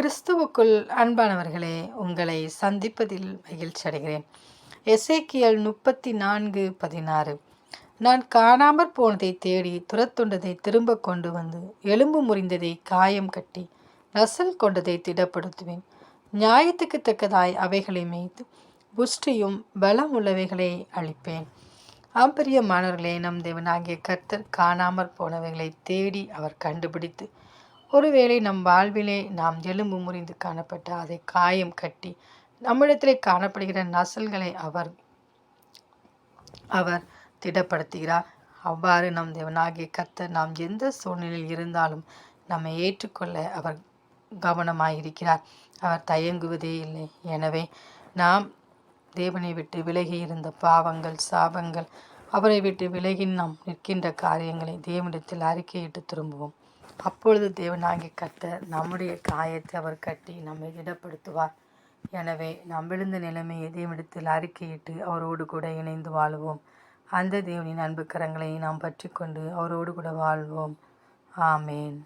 கிறிஸ்துவுக்குள் அன்பானவர்களே உங்களை சந்திப்பதில் மகிழ்ச்சி அடைகிறேன். எசேக்கியல் முப்பத்தி நான்கு பதினாறு. நான் காணாமற் போனதை தேடி துரத்துண்டதை திரும்ப கொண்டு வந்து எலும்பு முறிந்ததை காயம் கட்டி நசல் கொண்டதை திடப்படுத்துவேன். நியாயத்துக்கு தக்கதாய் அவைகளை மேய்த்து புஷ்டியும் பலம் உள்ளவைகளை அளிப்பேன் ஆம்பரியமானவர்களே நம் தேவனாகிய கர்த்தர் காணாமற் போனவைகளை தேடி அவர் கண்டுபிடித்து ஒருவேளை நம் வாழ்விலே நாம் எலும்பு முறிந்து காணப்பட்ட அதை காயம் கட்டி நம்மிடத்திலே காணப்படுகிற நசல்களை அவர் அவர் திடப்படுத்துகிறார். அவ்வாறு நம் தேவனாகிய கர்த்தர் நாம் எந்த சூழ்நிலையில் இருந்தாலும் நம்மை ஏற்றுக்கொள்ள அவர் கவனமாயிருக்கிறார். அவர் தயங்குவதே இல்லை. எனவே நாம் தேவனை விட்டு விலகி இருந்த பாவங்கள் சாபங்கள் அவரை விட்டு விலகி நாம் நிற்கின்ற காரியங்களை தேவனிடத்தில் அறிக்கையிட்டு திரும்புவோம். அப்பொழுது தேவனாகி கத்த நம்முடைய காயத்தை அவர் கட்டி நம்மை திடப்படுத்துவார். எனவே நாம் விழுந்த நிலைமையை தேவனிடத்தில் அறிக்கையிட்டு அவரோடு கூட இணைந்து வாழ்வோம். அந்த தேவனின் அன்பு கரங்களை நாம் பற்றி கொண்டு அவரோடு கூட வாழ்வோம். ஆமேன்.